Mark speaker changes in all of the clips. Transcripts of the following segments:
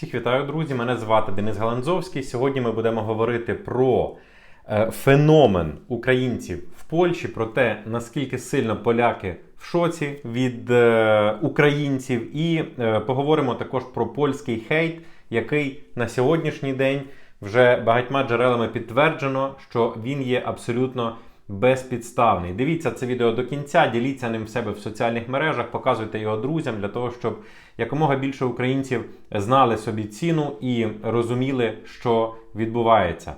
Speaker 1: Всіх вітаю, друзі! Мене звати Денис Галанзовський. Сьогодні ми будемо говорити про е, феномен українців в Польщі, про те, наскільки сильно поляки в шоці від е, українців, і е, поговоримо також про польський хейт, який на сьогоднішній день вже багатьма джерелами підтверджено, що він є абсолютно безпідставний. Дивіться це відео до кінця, діліться ним в себе в соціальних мережах, показуйте його друзям для того, щоб якомога більше українців знали собі ціну і розуміли, що відбувається.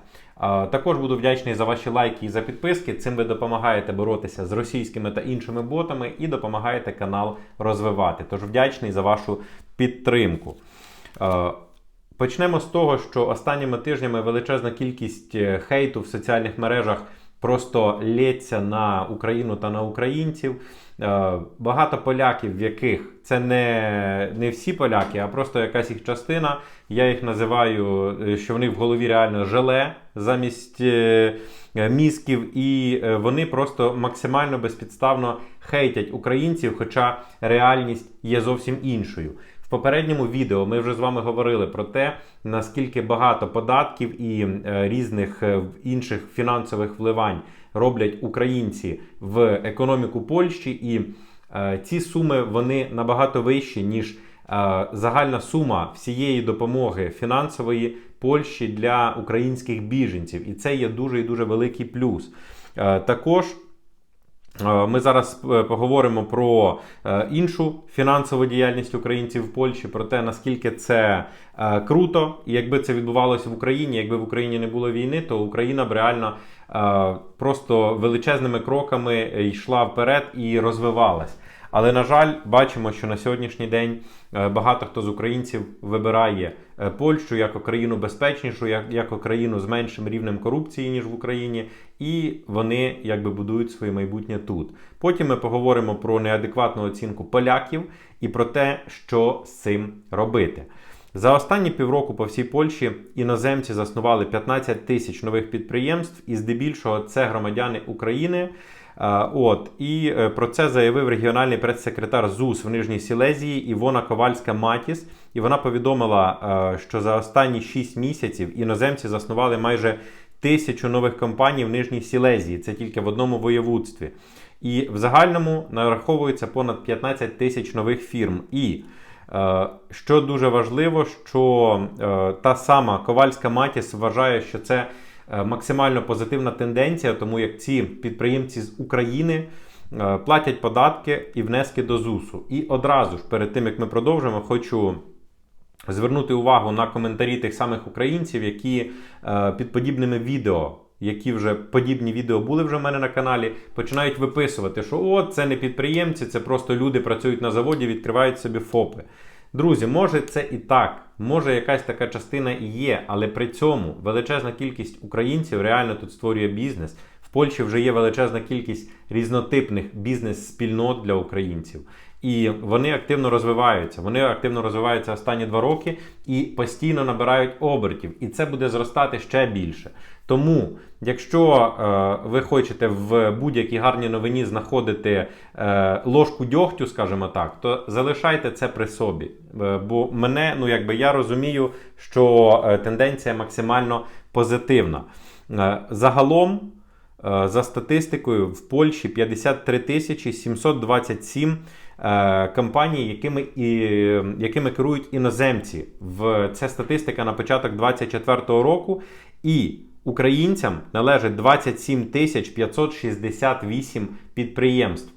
Speaker 1: Також буду вдячний за ваші лайки і за підписки. Цим ви допомагаєте боротися з російськими та іншими ботами і допомагаєте канал розвивати. Тож вдячний за вашу підтримку. Почнемо з того, що останніми тижнями величезна кількість е, хейту в соціальних мережах просто лється на Україну та на українців. Е, Багато поляків, в яких це не, не всі поляки, а просто якась їх частина. Я їх називаю, е, що вони в голові реально желе замість е, мізків, і вони просто максимально безпідставно хейтять українців, хоча реальність є зовсім іншою. Попередньому відео ми вже з вами говорили про те, наскільки багато податків і е, різних е, інших фінансових вливань роблять українці в економіку Польщі, і е, ці суми вони набагато вищі, ніж загальна сума всієї допомоги фінансової Польщі для українських біженців. І це є дуже і дуже великий плюс. Також. Е, Ми зараз е, поговоримо про е, іншу фінансову діяльність українців в Польщі, про те, наскільки це круто, і якби це відбувалося в Україні, якби в Україні не було війни, то Україна б реально просто величезними кроками йшла вперед і розвивалась. Але на жаль, бачимо, що на сьогоднішній день е, багато хто з українців вибирає е, Польщу як країну безпечнішу, як, як країну з меншим рівнем корупції ніж в Україні, і вони якби будують своє майбутнє тут. Потім ми поговоримо про неадекватну оцінку поляків і про те, що з цим робити. За останні півроку по всій Польщі іноземці заснували 15 тисяч нових підприємств, і здебільшого це громадяни України. От і е, про це заявив регіональний прес-секретар ЗУС в Нижній Сілезії Івона Ковальська Матіс. І вона повідомила, е, що за останні 6 місяців іноземці заснували майже тисячу нових компаній в Нижній Сілезії. Це тільки в одному воєводстві. І в загальному нараховується понад 15 тисяч нових фірм. І е, що дуже важливо, що та сама Ковальська Матіс вважає, що це максимально позитивна тенденція, тому як ці підприємці з України е, платять податки і внески до ЗУСу. І одразу ж перед тим як ми продовжимо, хочу. Звернути увагу на коментарі тих самих українців, які е, під подібними відео, які вже подібні відео були вже в мене на каналі, починають виписувати, що о, це не підприємці, це просто люди працюють на заводі, відкривають собі ФОПи. Друзі, може це і так, може якась така частина і є, але при цьому величезна кількість українців реально тут створює бізнес. Польщі вже є величезна кількість різнотипних бізнес-спільнот для українців. І вони активно розвиваються. Вони активно розвиваються останні два роки і постійно набирають обертів. І це буде зростати ще більше. Тому, якщо е, ви хочете в будь-якій гарній новині знаходити е, ложку дьогтю, скажімо так, то залишайте це при собі. Е, бо мене, ну якби я розумію, що е, тенденція максимально позитивна. Е, загалом. Е, За статистикою, в Польщі 53 тисячі 727 е, компаній, якими, і, якими керують іноземці. В, Це статистика на початок 2024 року. І українцям належить 27 тисяч 568 підприємств.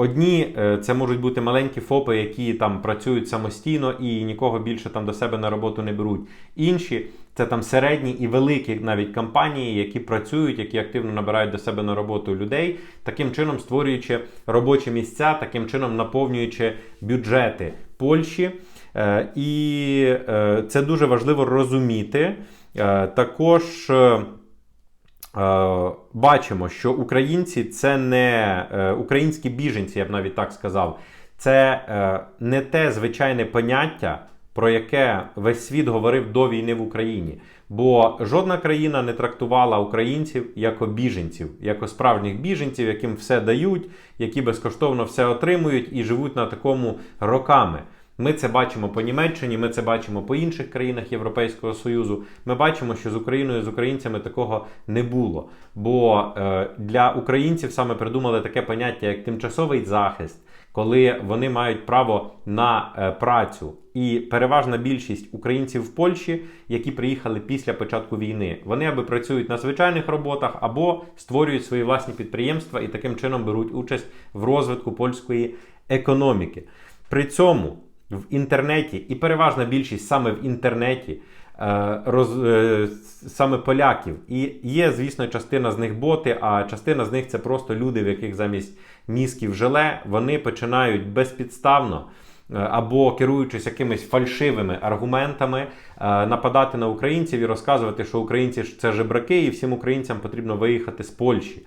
Speaker 1: Одні е, це можуть бути маленькі ФОПи, які там працюють самостійно і нікого більше там до себе на роботу не беруть. Інші це там середні і великі навіть компанії, які працюють, які активно набирають до себе на роботу людей, таким чином створюючи робочі місця, таким чином наповнюючи бюджети Польщі. Е, І е, це дуже важливо розуміти. Також. Е, Бачимо, що українці це не е, українські біженці, я б навіть так сказав. Це е, не те звичайне поняття, про яке весь світ говорив до війни в Україні. Бо жодна країна не трактувала українців як біженців, як справжніх біженців, яким все дають, які безкоштовно все отримують і живуть на такому роками. Ми це бачимо по Німеччині, ми це бачимо по інших країнах Європейського Союзу. Ми бачимо, що з Україною, з українцями такого не було. Бо е, для українців саме придумали таке поняття як тимчасовий захист, коли вони мають право на е, працю. І переважна більшість українців в Польщі, які приїхали після початку війни, вони або працюють на звичайних роботах, або створюють свої власні підприємства і таким чином беруть участь в розвитку польської економіки. При цьому в інтернеті, і переважна більшість саме в інтернеті, е, роз, е, саме поляків. І є, звісно, частина з них боти, а частина з них це просто люди, в яких замість мізків желе, вони починають безпідставно. е, Або керуючись якимись фальшивими аргументами, нападати на українців і розказувати, що українці це жебраки, і всім українцям потрібно виїхати з Польщі.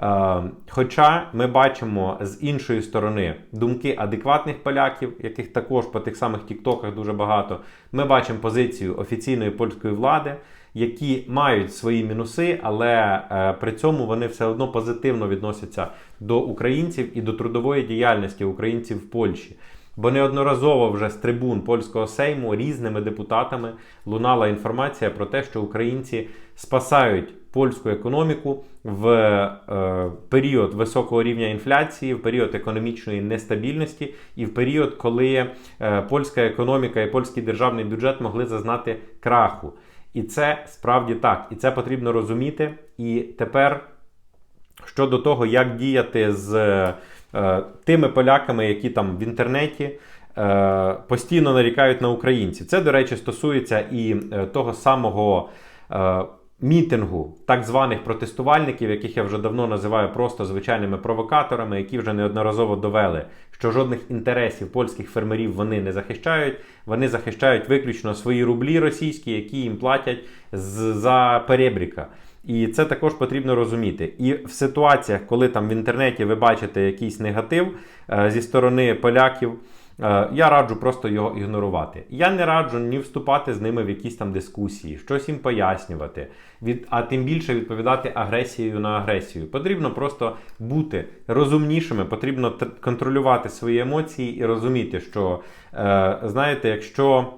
Speaker 1: Е, Хоча ми бачимо з іншої сторони думки адекватних поляків, яких також по тих самих тіктоках дуже багато. Ми бачимо позицію офіційної польської влади, які мають свої мінуси, але е, при цьому вони все одно позитивно відносяться до українців і до трудової діяльності українців в Польщі. Бо неодноразово вже з трибун польського сейму різними депутатами лунала інформація про те, що українці спасають польську економіку в е, період високого рівня інфляції, в період економічної нестабільності і в період, коли е, польська економіка і польський державний бюджет могли зазнати краху. І це справді так, і це потрібно розуміти. І тепер щодо того, як діяти з е, тими поляками, які там в інтернеті е, постійно нарікають на українців. Це, до речі, стосується і е, того самого. Е, Мітингу так званих протестувальників, яких я вже давно називаю просто звичайними провокаторами, які вже неодноразово довели, що жодних інтересів польських фермерів вони не захищають. Вони захищають виключно свої рублі російські, які їм платять за перебріка. І це також потрібно розуміти. І в ситуаціях, коли там в інтернеті ви бачите якийсь негатив е, зі сторони поляків, е, я раджу просто його ігнорувати. Я не раджу ні вступати з ними в якісь там дискусії, щось їм пояснювати, від, а тим більше відповідати агресією на агресію. Потрібно просто бути розумнішими, потрібно контролювати свої емоції і розуміти, що е, знаєте, якщо.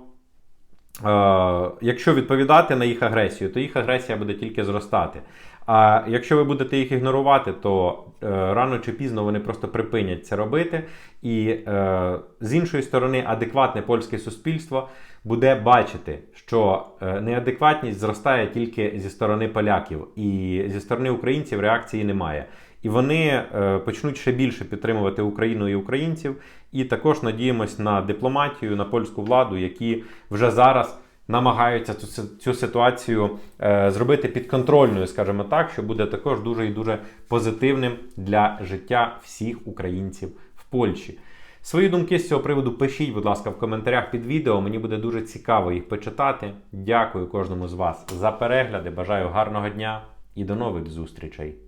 Speaker 1: Е, якщо відповідати на їх агресію, то їх агресія буде тільки зростати. А якщо ви будете їх ігнорувати, то е, рано чи пізно вони просто припинять це робити. І е, з іншої сторони, адекватне польське суспільство буде бачити, що е, неадекватність зростає тільки зі сторони поляків, і зі сторони українців реакції немає. І вони е, почнуть ще більше підтримувати Україну і українців. І також надіємось на дипломатію, на польську владу, які вже зараз намагаються цю, цю ситуацію е, зробити підконтрольною, скажімо так, що буде також дуже і дуже позитивним для життя всіх українців в Польщі. Свої думки з цього приводу пишіть, будь ласка, в коментарях під відео. Мені буде дуже цікаво їх почитати. Дякую кожному з вас за перегляди. Бажаю гарного дня і до нових зустрічей.